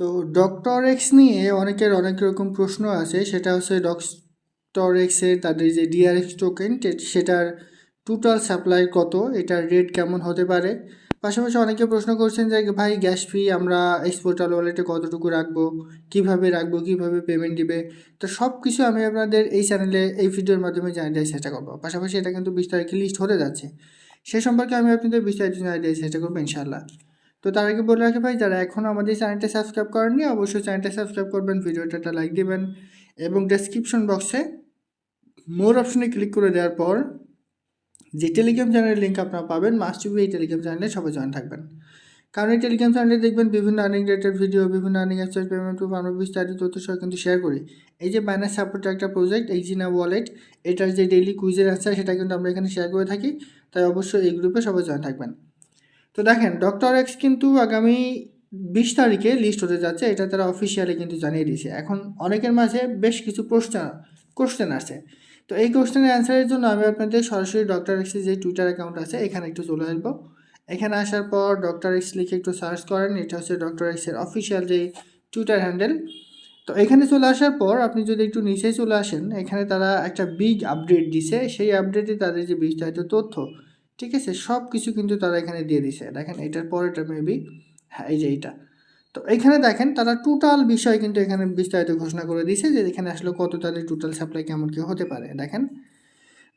তো doctor x নিয়ে অনেকের অনেক রকম প্রশ্ন আছে। সেটা হচ্ছে ডক্টর এক্সের তাদের যে ডিআরএক্স টোকেন সেটার টোটাল সাপ্লাই কত? এটার রেট কেমন হতে পারে? পাশাপাশি অনেকে প্রশ্ন করছেন যে, ভাই গ্যাস ফি আমরা এক্সপোর্টাল ওয়ালেটে কতটুকু রাখব? কীভাবে রাখব? কীভাবে পেমেন্ট দিবে? তো সব কিছু আমি আপনাদের এই চ্যানেলে এই ভিডিওর মাধ্যমে জানিয়ে দেওয়ার চেষ্টা করব। পাশাপাশি এটা কিন্তু বিশ তারিখে লিস্ট হতে যাচ্ছে। সে সম্পর্কে আমি আপনাদের বিস্তারিত জানিয়ে দেওয়ার চেষ্টা করব ইনশাল্লাহ তো তার আগে বলে রাখি ভাই, যারা এখনও আমাদের চ্যানেলটা সাবস্ক্রাইব করেননি, অবশ্যই চ্যানেলটা সাবস্ক্রাইব করবেন, ভিডিওটা একটা লাইক দেবেন এবং ডেসক্রিপশন বক্সে মোর অপশনে ক্লিক করে দেওয়ার পর যে টেলিগ্রাম চ্যানেলের লিঙ্ক আপনারা পাবেন মাস্ট বি এই টেলিগ্রাম চ্যানেলে সবাই জয়েন থাকবেন। কারণ এই টেলিগ্রাম চ্যানেলে দেখবেন বিভিন্ন আর্নিং রিলেটেড ভিডিও বিভিন্ন আর্নিং অ্যাপসের পেমেন্ট প্রুফ আমরা বিস্তারিত তথ্য সহ কিন্তু শেয়ার করি। এই যে বাইনাস সাপোর্টের একটা প্রজেক্ট এইজিনা ওয়ালেট এটার যে ডেইলি কুইজের অ্যান্সার সেটা কিন্তু আমরা এখানে শেয়ার করে থাকি। তাই অবশ্যই এই গ্রুপে সবাই জয়েন থাকবেন। তো দেখেন ডক্টর এক্স কিন্তু আগামী বিশ তারিখে লিস্ট হতে যাচ্ছে, এটা তারা অফিসিয়ালি কিন্তু জানিয়ে দিয়েছে। এখন অনেকের মাঝে বেশ কিছু প্রশ্ন কোশ্চেন আছে তো এই কোশ্চেনের অ্যান্সারের জন্য আমি আপনাদের সরাসরি ডক্টর এক্সের যে টুইটার অ্যাকাউন্ট আছে, এখানে একটু চলে আসব। এখানে আসার পর ডক্টর এক্স লিখে একটু সার্চ করেন, এটা হচ্ছে ডক্টর এক্সের অফিসিয়াল যে টুইটার হ্যান্ডেল তো এখানে চলে আসার পর আপনি যদি একটু নিচে চলে আসেন, এখানে তারা একটা বিগ আপডেট দিছে। সেই আপডেটে তাদের যে বিস্তারিত তথ্য ঠিক আছে? সব কিছু কিন্তু তারা এখানে দিয়ে দিছে। দেখেন, এটার পরেটা মেবি হ্যাঁ এই যে এইটা। তো এখানে দেখেন, তারা টোটাল বিষয় কিন্তু এখানে বিস্তারিত ঘোষণা করে দিয়েছে যে এখানে আসলে কত তাদের টোটাল সাপ্লাই কেমন কী হতে পারে। দেখেন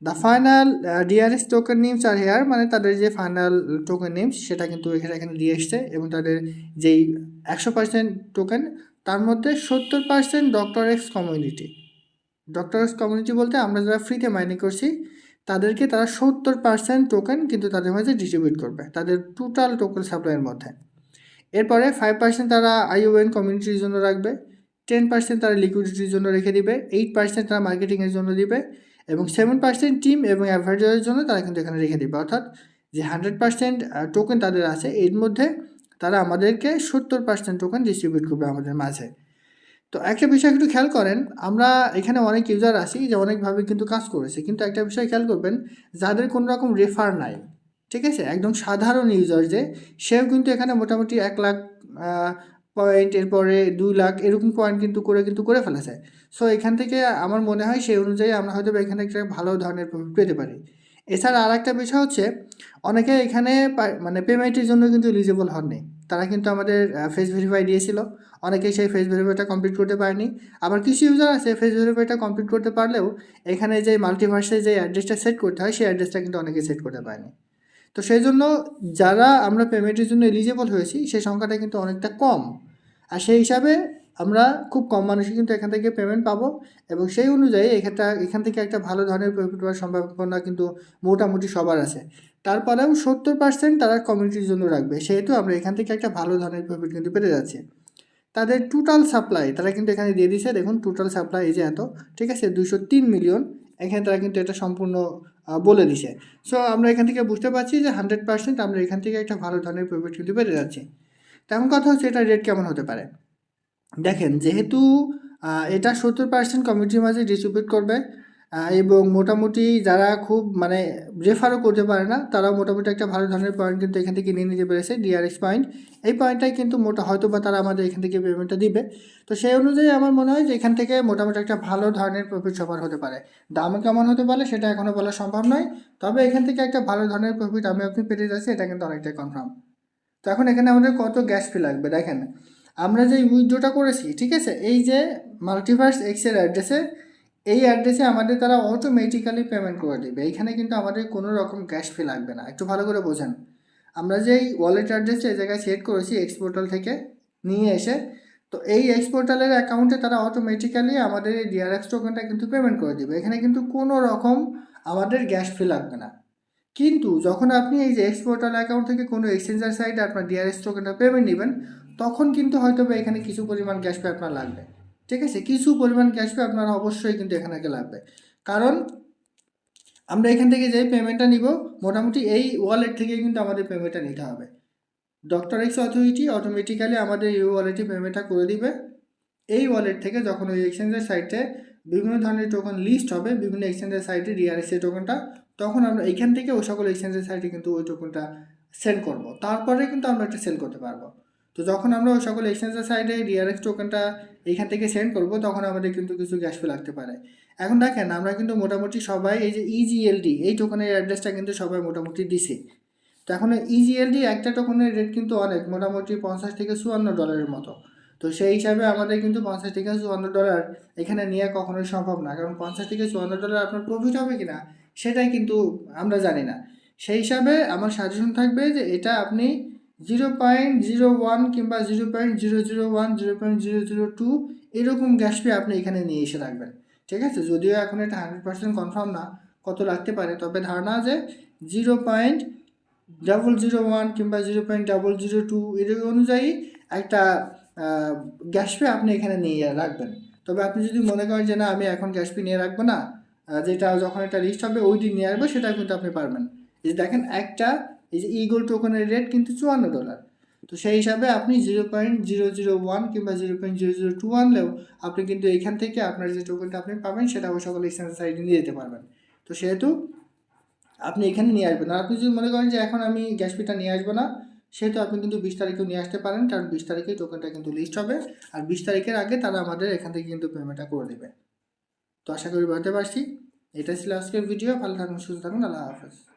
the final DRS token names are here মানে তাদের যে ফাইনাল টোকেন নেমস সেটা কিন্তু এখানে এখানে দিয়ে এসছে এবং তাদের যেই একশো পার্সেন্ট টোকেন তার মধ্যে সত্তর percent doctor X community doctor X community বলতে আমরা যারা ফ্রিতে মাইনিং করছি তাদেরকে তারা সত্তর পার্সেন্ট টোকেন কিন্তু তাদের মাঝে ডিস্ট্রিবিউট করবে, তাদের টোটাল টোকেন সাপ্লাইয়ের মধ্যে। এরপরে ফাইভ পার্সেন্ট তারা আইওএন কমিউনিটির জন্য রাখবে টেন পার্সেন্ট তারা লিকুইডিটির জন্য রেখে দিবে এইট পার্সেন্ট তারা মার্কেটিংয়ের জন্য দিবে, এবং সেভেন পার্সেন্ট টিম এবং অ্যাডভার্টাইজের জন্য তারা কিন্তু এখানে রেখে দিবে। অর্থাৎ যে হান্ড্রেড পার্সেন্ট টোকেন তাদের আছে, এর মধ্যে তারা আমাদেরকে সত্তর পার্সেন্ট টোকেন ডিস্ট্রিবিউট করবে আমাদের মাঝে। তো একটা বিষয় একটু খেয়াল করেন, আমরা এখানে অনেক ইউজার আছি যে অনেকভাবে কিন্তু কাজ করেছে। কিন্তু একটা বিষয় খেয়াল করবেন, যাদের কোনো রকম রেফার নাই, ঠিক আছে? একদম সাধারণ ইউজার যে, সেও কিন্তু এখানে মোটামুটি এক লাখ পয়েন্ট এরপরে দুই লাখ, এরকম পয়েন্ট কিন্তু করে কিন্তু করে ফেলেছে। সো এখান থেকে আমার মনে হয় সেই অনুযায়ী আমরা হয়তো এখানে একটা ভালো ধরনের প্রফিট পেতে পারি। এছাড়া আর একটা বিষয় হচ্ছে, অনেকে এখানে মানে পেমেন্টের জন্য কিন্তু এলিজিবল হননি। তারা কিন্তু আমাদের ফেস ভেরিফাই দিয়েছিল। অনেকে সেই ফেস ভেরিফাইটা কমপ্লিট করতে পারেনি। আবার কিছু ইউজার আছে ফেস ভেরিফাইটা কমপ্লিট করতে পারলেও এখানে যে মাল্টিভার্সে যে অ্যাড্রেসটা সেট করতে হয়, সেই অ্যাড্রেসটা কিন্তু অনেকে সেট করতে পারেনি। তো সেই জন্য যারা আমরা পেমেন্টের জন্য এলিজেবল হয়েছি, সেই সংখ্যাটা কিন্তু অনেকটা কম। আর সেই হিসাবে আমরা খুব কম মানুষই কিন্তু এখান থেকে পেমেন্ট পাবো এবং সেই অনুযায়ী এখানটা এখান থেকে একটা ভালো ধরনের প্রফিট পাওয়ার সম্ভাবনা কিন্তু মোটামুটি সবার আছে। তারপরেও সত্তর পার্সেন্ট তারা কমিউনিটির জন্য রাখবে, সেহেতু আমরা এখান থেকে একটা ভালো ধরনের প্রফিট কিন্তু পেতে যাচ্ছি। তাদের টোটাল সাপ্লাই তারা কিন্তু এখানে দিয়ে দিছে দেখুন টোটাল সাপ্লাই এই যে এত, ঠিক আছে? দুশো তিন মিলিয়ন এখানে তারা কিন্তু এটা সম্পূর্ণ বলে দিছে সো আমরা এখান থেকে বুঝতে পারছি যে হান্ড্রেড পার্সেন্ট আমরা এখান থেকে একটা ভালো ধরনের প্রফিট কিন্তু পেতে যাচ্ছি। তেমন কথা হচ্ছে এটা রেট কেমন হতে পারে? দেখেন, যেহেতু এটা সত্তর পার্সেন্ট কমিটির মাঝে ডিস্ট্রিবিউট করবে এবং মোটামুটি যারা খুব মানে রেফারও করতে পারে না তারা মোটামুটি একটা ভালো ধরনের পয়েন্ট কিন্তু এখান থেকে নিয়ে নিতে পেরেছে ডিআরএস পয়েন্ট এই পয়েন্টটাই কিন্তু মোটা হয়তো বা তারা আমাদের এখান থেকে পেমেন্টটা দিবে। তো সেই অনুযায়ী আমার মনে হয় যে এখান থেকে মোটামুটি একটা ভালো ধরনের প্রফিট সবার হতে পারে। দাম কেমন হতে পারে সেটা এখনও বলা সম্ভব নয়, তবে এখান থেকে একটা ভালো ধরনের প্রফিট আমি আপনি পেতে যাচ্ছি এটা কিন্তু অনেকটাই কনফার্ম তো এখন এখানে আমাদের কত গ্যাস ফি লাগবে? দেখেন আমরা যে উইথড্রোটা করেছি, ঠিক আছে? এই যে মাল্টিভার্স এক্সের অ্যাড্রেসে এই অ্যাড্রেসে আমাদের তারা অটোমেটিক্যালি পেমেন্ট করে দেবে। এইখানে কিন্তু আমাদের কোনো রকম ক্যাশ ফি লাগবে না। একটু ভালো করে বোঝেন। আমরা যেই ওয়ালেট অ্যাড্রেসটা এই জায়গায় সেট করেছি এক্সপোর্টাল থেকে নিয়ে এসে, তো এই এক্সপোর্টালের অ্যাকাউন্টে তারা অটোমেটিক্যালি আমাদের এই ডিআরএক্স টোকেনটা কিন্তু পেমেন্ট করে দেবে। এখানে কিন্তু কোনো রকম আমাদের গ্যাস ফি লাগবে না। কিন্তু যখন আপনি এই যে এক্সপোর্টাল অ্যাকাউন্ট থেকে কোনো এক্সচেঞ্জার সাইটে আপনার ডিআরএস টোকেনটা পেমেন্ট নেবেন তখন কিন্তু হয়তো এখানে কিছু পরিমাণ ক্যাশ পে আপনার লাগবে। ঠিক আছে? কিছু পরিমাণ ক্যাশ পে আপনার অবশ্যই কিন্তু এখানে লাগবে। কারণ আমরা এখান থেকে যে পেমেন্টটা নিব, মোটামুটি এই ওয়ালেট থেকে কিন্তু আমাদের পেমেন্টটা নিতে হবে। ডক্টর এক্স অথরিটি অটোমেটিক্যালি আমাদের এই ওয়ালেটে পেমেন্টটা করে দিবে। এই ওয়ালেট থেকে যখন ওই এক্সচেঞ্জের সাইটে বিভিন্ন ধরনের টোকেন লিস্ট হবে, বিভিন্ন এক্সচেঞ্জের সাইটে ডিআরএসের টোকেনটা তখন আমরা এইখান থেকে ওই সকল এক্সচেঞ্জের সাইটে কিন্তু ওই টোকেনটা সেল করব। তারপরে কিন্তু আমরা একটা সেল করতে পারব। তো যখন আমরা ওই সকল এক্সচেঞ্জের সাইডে ডিআরএক্স টোকেনটা এখান থেকে সেন্ড করব, তখন আমাদের কিন্তু কিছু গ্যাস ফি লাগতে পারে। এখন দেখেন, আমরা কিন্তু মোটামুটি সবাই এই যে E ইজিএলডি এই টোকেনের অ্যাড্রেসটা কিন্তু সবাই মোটামুটি দিছে। তো এখন E ইজিএলডি একটা টোকেনের রেট কিন্তু অনেক, মোটামুটি পঞ্চাশ থেকে চুয়ান্ন ডলারের মতো। তো সেই হিসাবে আমাদের কিন্তু পঞ্চাশ থেকে চুয়ান্ন ডলার এখানে নেওয়া কখনোই সম্ভব না। কারণ পঞ্চাশ থেকে চুয়ান্ন ডলার আপনার প্রফিট হবে কি না সেটাই কিন্তু আমরা জানি না। সেই হিসাবে আমার সাজেশন থাকবে যে এটা আপনি জিরো পয়েন্ট জিরো ওয়ান কিংবা zero point zero zero one zero point zero zero two এরকম গ্যাস পে আপনি এখানে নিয়ে এসে রাখবেন। ঠিক আছে? যদিও এখন এটা হান্ড্রেড পার্সেন্ট কনফার্ম না কত লাগতে পারে, তবে ধারণা যে zero point double zero one কিংবা zero point double zero two এর অনুযায়ী একটা গ্যাস পে আপনি এখানে নিয়ে রাখবেন। তবে আপনি যদি মনে করেন যে না, আমি এখন গ্যাস পে নিয়ে রাখব না যেটা যখন এটা লিস্ট হবে ওই দিন নিয়ে আসব, সেটা কিন্তু আপনি পারবেন। দেখেন, একটা এই যে ইগোল টোকেনের রেট কিন্তু চুয়ান্ন ডলার তো সেই হিসাবে আপনি zero point zero zero one কিংবা zero point zero zero two আনলেও আপনি কিন্তু এখান থেকে আপনার যে টোকেনটা আপনি পাবেন, সেটা সকল এক্সচেঞ্জ সাইডে নিয়ে যেতে পারবেন। তো সেহেতু আপনি এখানে নিয়ে আসবেন। আর আপনি যদি মনে করেন যে এখন আমি গ্যাস পিটা নিয়ে আসব না, সেহেতু আপনি কিন্তু বিশ তারিখেও নিয়ে আসতে পারেন, কারণ বিশ তারিখে টোকেনটা কিন্তু লিস্ট হবে। আর বিশ তারিখের আগে তারা আমাদের এখান থেকে কিন্তু পেমেন্টটা করে দেবে। তো আশা করি বুঝতে পারছি। এটা ছিল আজকের ভিডিও ভালো থাকুন, সুস্থ থাকুন। আল্লাহ হাফেজ।